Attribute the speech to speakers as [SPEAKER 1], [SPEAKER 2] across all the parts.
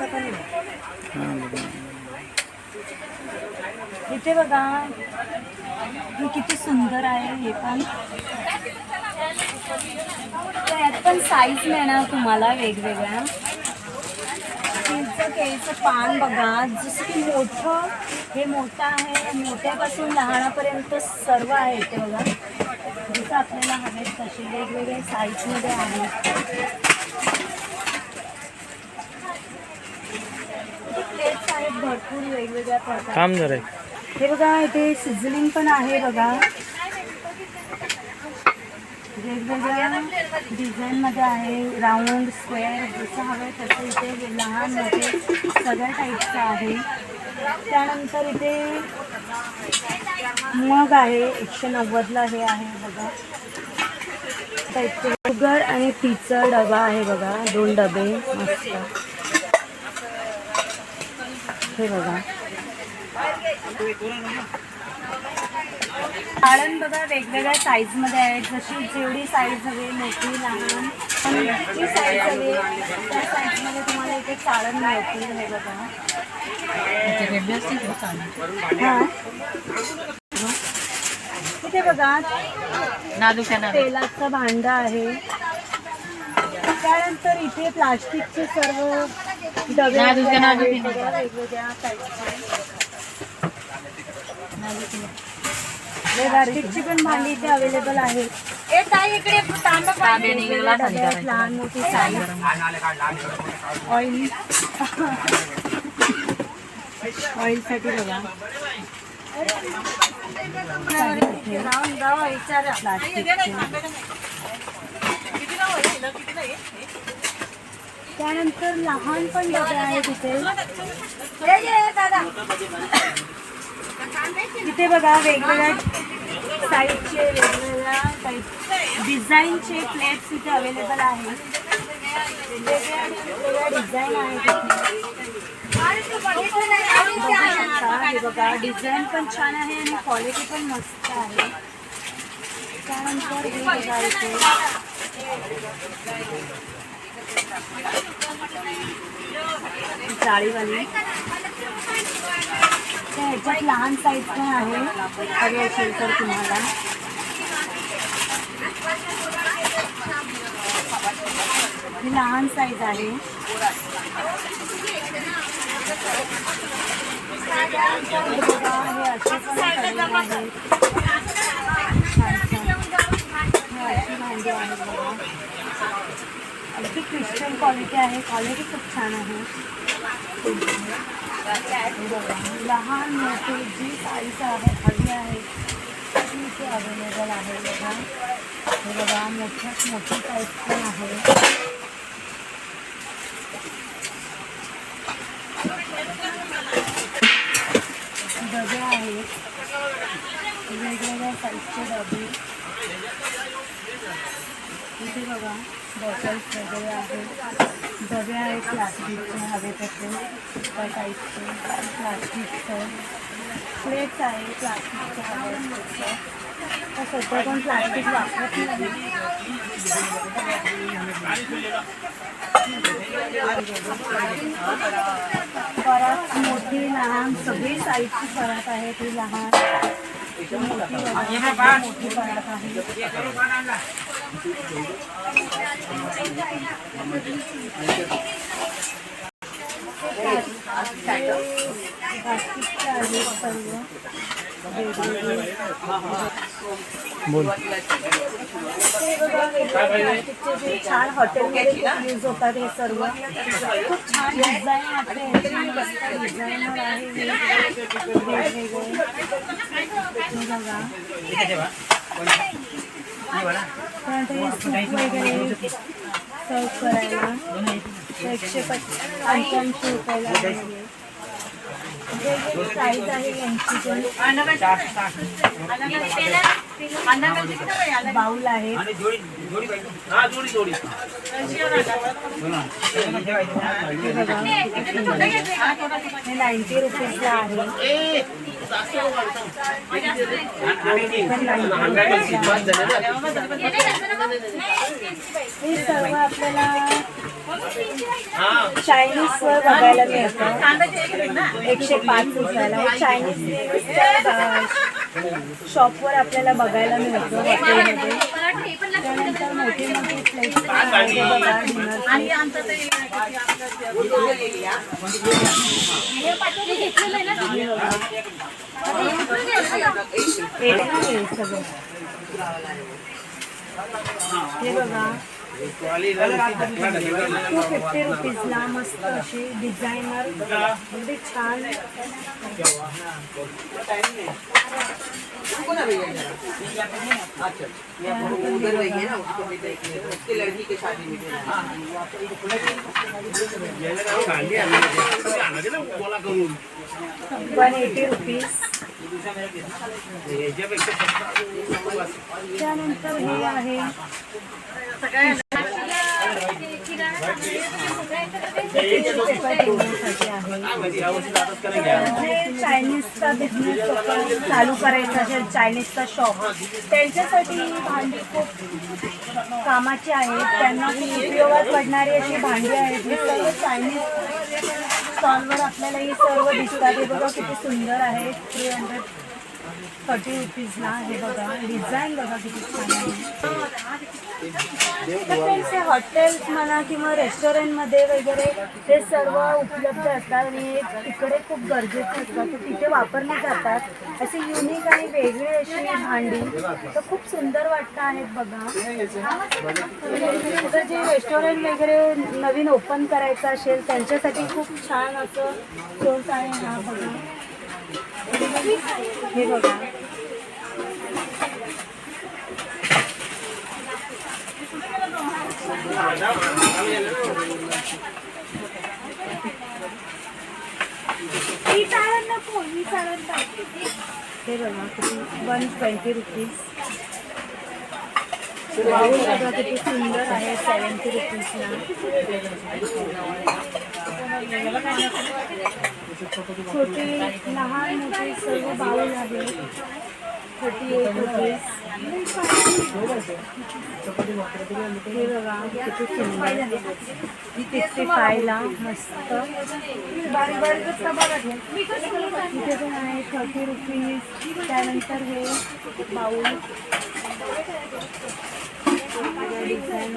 [SPEAKER 1] असं पण इथे बघा. हे किती सुंदर आहे हे पण. यात पण साईज मिळणार तुम्हाला वेगवेगळ्या. केळीचं पान बघा. जसं की मोठं हे मोठं आहे. मोठ्यापासून लहानापर्यंत सर्व आहे इथे बघा. जसं आपल्याला हवेत तसे वेगवेगळे साईजमध्ये आहेत इथे प्लेट्स आहेत भरपूर वेगवेगळ्या प्रकार.
[SPEAKER 2] जरा
[SPEAKER 1] हे बघा इथे सिझलिंग पण आहे बघा. वेगवेगळ्या डिझाईन मध्ये आहे. राऊंड स्क्वेअर जसं हवं तसं इथे लहान मोठे सगळ्या टाईपचं आहे. त्यानंतर इथे मग आहे एकशे नव्वदला हे आहे बघा. इथे शुगर आणि टीचा डबा आहे बघा दोन डबे मस्त. हे बघा. साडण बघा वेगवेगळ्या साईजमध्ये आहेत. जशी जेवढी साईज हवी मोठी लहान पण जी साईज हवी त्या साईजमध्ये तुम्हाला इथे चाळण मिळतील. हे बघा. हा. इथे बघा. तेलाचं भांडं आहे. त्यानंतर इथे प्लास्टिकचे सर्व प्लास्टिकची पण भांडी इथे अवेलेबल आहे लहान मोठी साईज ऑइल ऑइलसाठी बघा. प्लास्टिकचे त्यानंतर लहान पण डबे तिथे. बघा वेगवेगळ्या साईजचे वेगवेगळ्या टाईप डिझाईनचे प्लेट्स इथे अवेलेबल आहेत. वेगवेगळ्या वेगवेगळ्या आहेत हे बघा डिझाईन पण छान आहे आणि क्वालिटी पण मस्त आहे. त्यानंतर हे बघा इथे. जाळीवाली त्या ह्याच्यात लहान साईज पण आहे हवी असेल तर तुम्हाला ही लहान साईज आहे असे पण हे अगदी क्रिस्टल क्वालिटी आहे क्वालिटी खूप छान हे। लहान मोठी जी साईज आहे हवी आहे ती इथे अवेलेबल आहे बघा हे बघा मोठ्यात मोठी साईज डबे आहेत वेगवेगळ्या साईजचे डबे। इथे बघा बॉटल्स वगैरे आहेत. डबे आहेत प्लास्टिकचे हवे तसे. त्या टाईपचे प्लास्टिकचं प्लेट्स आहे प्लास्टिकचे हवे तसं. तर सध्या पण प्लास्टिक वापरत नाही. मोठी, लहान, सगळी साईजची परत आहे ती लहान. मोठी मोठी आहे. सर्व
[SPEAKER 2] बोल.
[SPEAKER 1] जे छान हॉटेल यूज होतात हे सर्व खूप छान डिझाईन आहे डिझाईनर आहे वेगवेगळे बघा त्यानंतर वगैरे सर्व करायला एकशे पंच्याऐंशी रुपयाला आहे वेगवेगळी आहे यांची पण बाऊल आहेत नाईन्टी रुपीजला आहे. हे सर्व आपल्याला चायनीज वर बघायला मिळतं. एकशे पाच रुपयाला चायनीज शॉपवर आपल्याला बघायला मिळतं. हॉटेलमध्ये त्यानंतर मोठी मोठी एक नाही हे सगळं हे बघा. टू फिफ्टी रुपीजला मस्त अशी डिझायनर छान
[SPEAKER 3] है लड़की की शादी में
[SPEAKER 1] वन एटी रुपीज़ त्यानंतर हे आहे. चायनीजचा बिझनेस चालू करायचा असेल चायनीजचा शॉप त्यांच्यासाठी भांडी खूप कामाची आहेत. त्यांना उपयोगात पडणारी अशी भांडी आहेत. सर्व चायनीज स्टॉलवर आपल्याला हे सर्व दिसतात. हे बघा किती सुंदर आहे. थ्री हंड्रेड थर्टी रुपीजला हे बघा डिझाईन बघा किती छान आहे. तर त्यांचे हॉटेल्स म्हणा किंवा रेस्टॉरंटमध्ये वगैरे ते सर्व उपलब्ध असतात आणि हे तिकडे खूप गरजेचे असतात तर तिथे वापरली जातात. असे युनिक आणि वेगळी अशी भांडी तर खूप सुंदर वाटतं आहेत बघा. तर जे रेस्टॉरंट वगैरे नवीन ओपन करायचं असेल त्यांच्यासाठी खूप छान असं सोर्स आहे हा बघा. हे बघा. हे बघा किती वन ट्वेंटी रुपीज. किती सुंदर आहे सेवन्टी रुपीजला छोटे लहान मोठे सर्व बाऊल आहे. थर्टी एट रुपीज हे बघा किती सुंदर. फिफ्टी फायला मस्त. बारीक बारीकच का बघा हे. इथे पण आहे थर्टी रुपीज त्यानंतर हे बाऊल डिझाईन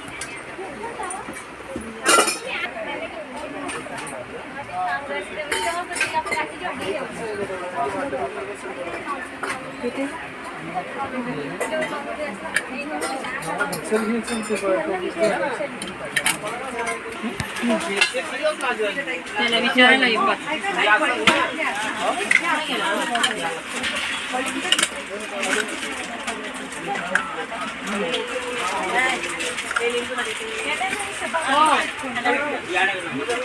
[SPEAKER 1] आहेत चला घेतलं घे किती
[SPEAKER 2] प्राईस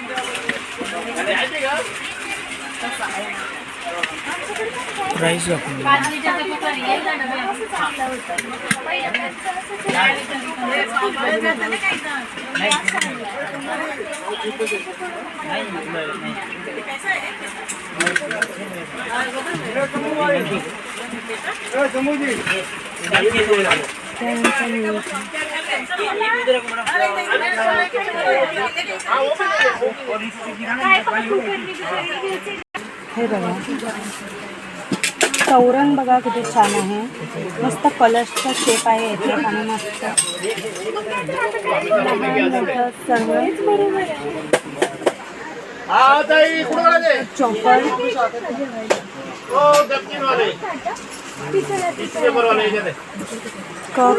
[SPEAKER 2] दाखवून
[SPEAKER 1] त्यानंतर हे बघा चौरंग बघा किती छान आहे. मस्त कलर्सचा शेप आहे याचे आणि मस्त चॉपर कप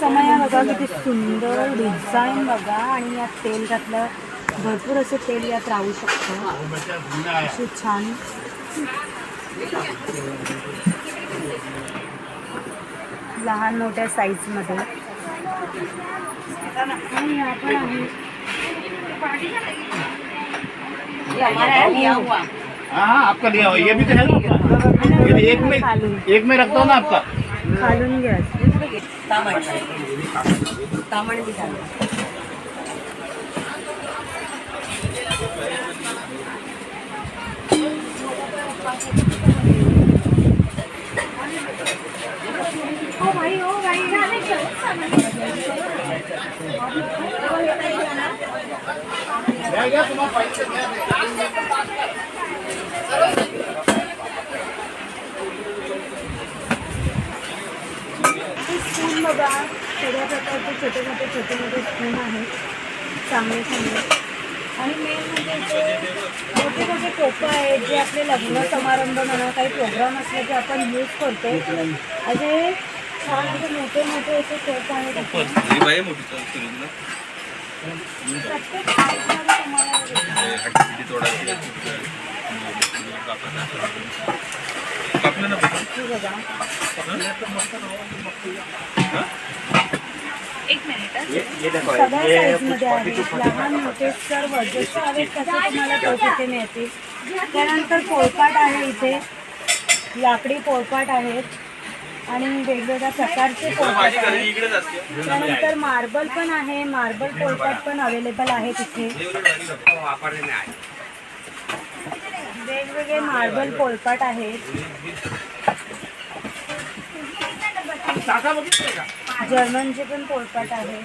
[SPEAKER 1] समय बघा किती सुंदर डिझाईन बघा आणि यात तेल घातलं. भरपूर असं तेल यात राहू शकतं. अशी छान. लहान मोठ्या साईजमध्ये आणि ह्या पण आहे
[SPEAKER 4] हाँ हाँ आपका लिया हुआ ये भी तो है ये एक में एक में रखता हूँ ना आपका?
[SPEAKER 1] खालून घ्या.
[SPEAKER 3] तामण. चालेल
[SPEAKER 4] हो, घ्या,
[SPEAKER 1] स्पून बघा सगळ्या प्रकारचे छोटे मोठे छोटे मोठे स्पून आहेत चांगले चांगले आणि मेन म्हणजे ते मोठे मोठे टोपं आहेत जे आपले लग्न समारंभ म्हणा काही प्रोग्राम असले की आपण यूज करतो असे छान असे मोठे मोठे असे टोप आहेत. प्रत्येक तुम्हाला
[SPEAKER 5] कापलं ना बघा.
[SPEAKER 1] हे. बघा सगळ्या साईजमध्ये आहेत लहान मोठे सर्व जसे हवे तसे तुम्हाला तो तिथे मिळतील त्यानंतर पोळपाट आहे इथे. लाकडी पोळपाट आहेत आणि वेगवेगळ्या प्रकारचे पोळपाट आहेत. त्यानंतर मार्बल पण आहे. मार्बल पोळपाट पण अवेलेबल आहे तिथे वेगवेगळे मार्बल पोळपाट आहेत. जर्मनचे पण पोळपाट आहे.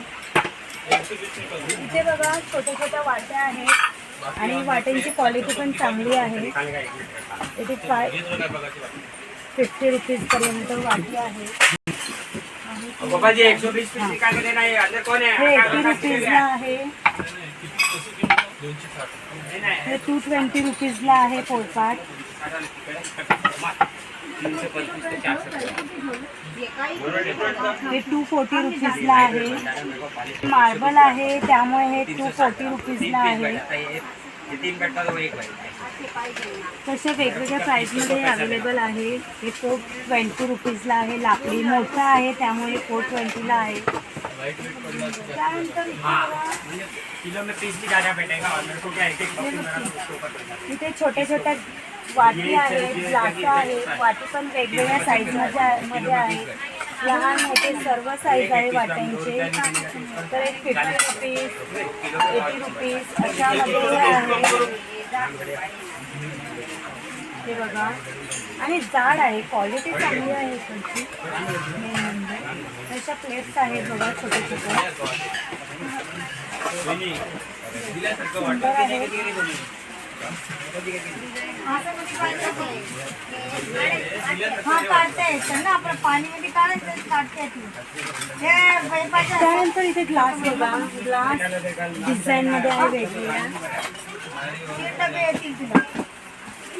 [SPEAKER 1] इथे बघा छोट्या छोट्या वाट्या आहेत आणि वाट्यांची क्वालिटी पण चांगली आहे. इथे फाय फिफ्टी रुपीज पर्यंत वाटी आहे.
[SPEAKER 6] हे
[SPEAKER 1] एटी रुपीजला आहे. हे टू ट्वेंटी रुपीजला आहे पोळपाट. हे टू फोर्टी रुपीजला आहे. मार्बल आहे त्यामुळे हे टू फोर्टी रुपीजला आहे.
[SPEAKER 6] तीन कट्टा तो एक भाई
[SPEAKER 1] तसे वेगवेगळ्या प्राईजमध्ये अवेलेबल आहे. हे फोर ट्वेंटी रुपीजला आहे. लाकडी मोठं आहे. त्यामुळे फोर ट्वेंटीला आहे. त्यानंतर इथे छोट्या छोट्या वाटी आहेत ग्लास आहेत. वाटी पण वेगवेगळ्या साईजमध्ये मध्ये आहेत लहान मोठे सर्व साईज आहे वाट्यांचे. तर एक फिफ्टी रुपीज एटी रुपीज अशामध्ये आहे. हे बघा. आणि जाड आहे क्वालिटी चांगली आहे इकडची मेन म्हणजे. अशा प्लेट्स आहेत बघा छोटे छोटे सुंदर आहेत.
[SPEAKER 7] हा काढता येतं ना आपण पाणीमध्ये काढायचं काढता येत
[SPEAKER 1] त्यानंतर इथे ग्लास बघा. ग्लास डिझाईन मध्ये आहे वेगवेगळ्या.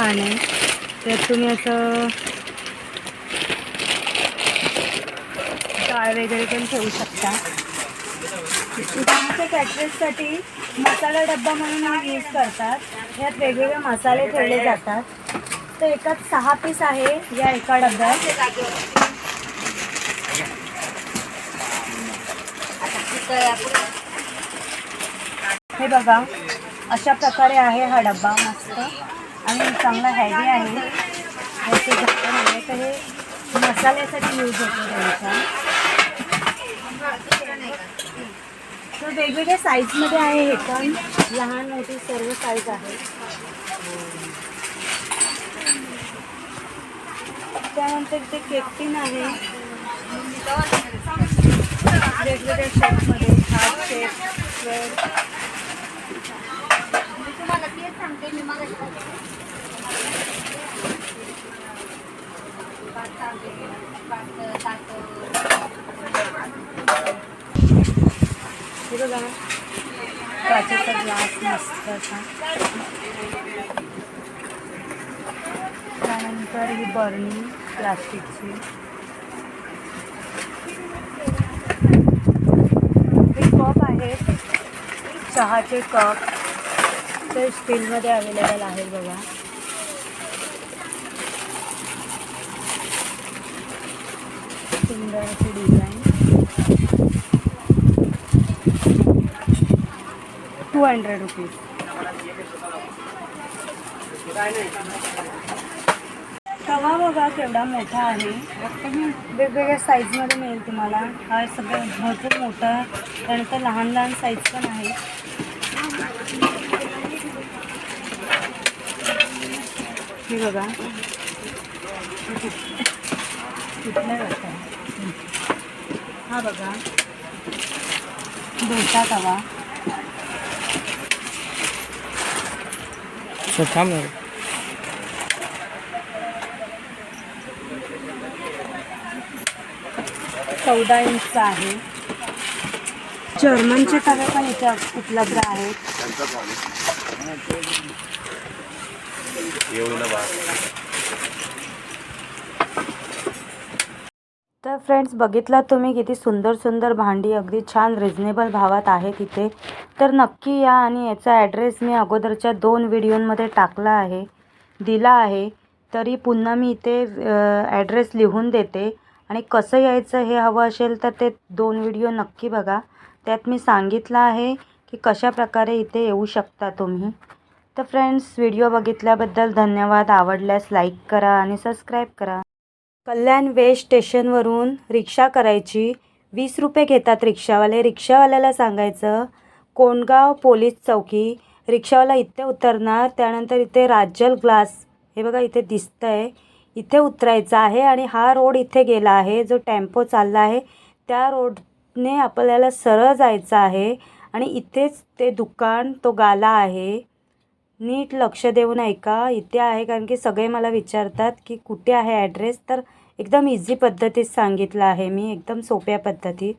[SPEAKER 1] खाणे त्यात तुम्ही असं डाळ वगैरे पण ठेवू शकता. इथे कॅटरेजसाठी मसाला डब्बा म्हणून यूज करतात. ह्यात वेगवेगळे मसाले ठेवले जातात. तर एकात सहा पीस आहे या एका डब्यात. हे बघा अशा प्रकारे आहे हा डब्बा मस्त. आणि चांगला हॅवी आहे. ते झाकण आहे तर हे मसाल्यासाठी यूज होतो त्यांचा तर वेगवेगळ्या साईजमध्ये आहे हे पण. लहान मोठी सर्व साईज आहे. त्यानंतर ते केकटीन आहे. वेगवेगळ्या शेपमध्ये हार्ट शेप स्क्वेअर
[SPEAKER 7] तुम्हाला तेच सांगते मी मग
[SPEAKER 1] हे बघा काचेचा ग्लास मस्त असा. त्यानंतर ही बरणी प्लास्टिकची. हे कप आहेत चहाचे कप. ते स्टीलमध्ये अवेलेबल आहेत बघा. सुंदर अशी डिझाईन. टू हंड्रेड रुपीज तवा बघा केवढा मोठा आहे. वेगवेगळ्या साईजमध्ये मिळेल तुम्हाला. हा सगळं भरपूर मोठा त्यानंतर लहान लहान साईज पण आहे. हे बघा. हा बघा. डोसा तवा
[SPEAKER 2] छोटा मेरे
[SPEAKER 1] चौदा इंचचा आहे. जर्मनचे तवे पण इथे उपलब्ध आहेत. तर फ्रेंड्स बघितलात तुम्ही किती सुंदर सुंदर भांडी अगदी छान रिजनेबल भावात आहेत इथे तर नक्की या आणि याचा ॲड्रेस मी अगोदरच्या दोन व्हिडिओमध्ये टाकला आहे दिला आहे. तरी पुन्हा मी इथे ॲड्रेस लिहून देते. आणि कसं यायचं हे हवं असेल तर ते दोन व्हिडिओ नक्की बघा. त्यात मी सांगितलं आहे की कशा प्रकारे इथे येऊ शकता तुम्ही. तर फ्रेंड्स व्हिडिओ बघितल्याबद्दल धन्यवाद. आवडल्यास लाईक करा आणि सबस्क्राईब करा. कल्याण वेस्ट स्टेशनवरून रिक्षा करायची. वीस रुपये घेतात रिक्षावाले. रिक्षावाल्याला सांगायचं कोंडगाव पोलीस चौकी. रिक्षावाला इथे उतरणार त्यानंतर इथे राजल ग्लास हे बघा इथे दिसतं आहे इथे उतरायचं आहे आणि हा रोड इथे गेला आहे जो टेम्पो चालला आहे. त्या रोडने आपल्याला सरळ जायचं आहे आणि इथेच ते दुकान तो गाला आहे. नीट लक्ष देऊन ऐका इथे आहे कारण की सगळे मला विचारतात की कुठे आहे ॲड्रेस? तर एकदम इझी पद्धतीत सांगितलं आहे मी एकदम सोप्या पद्धतीत.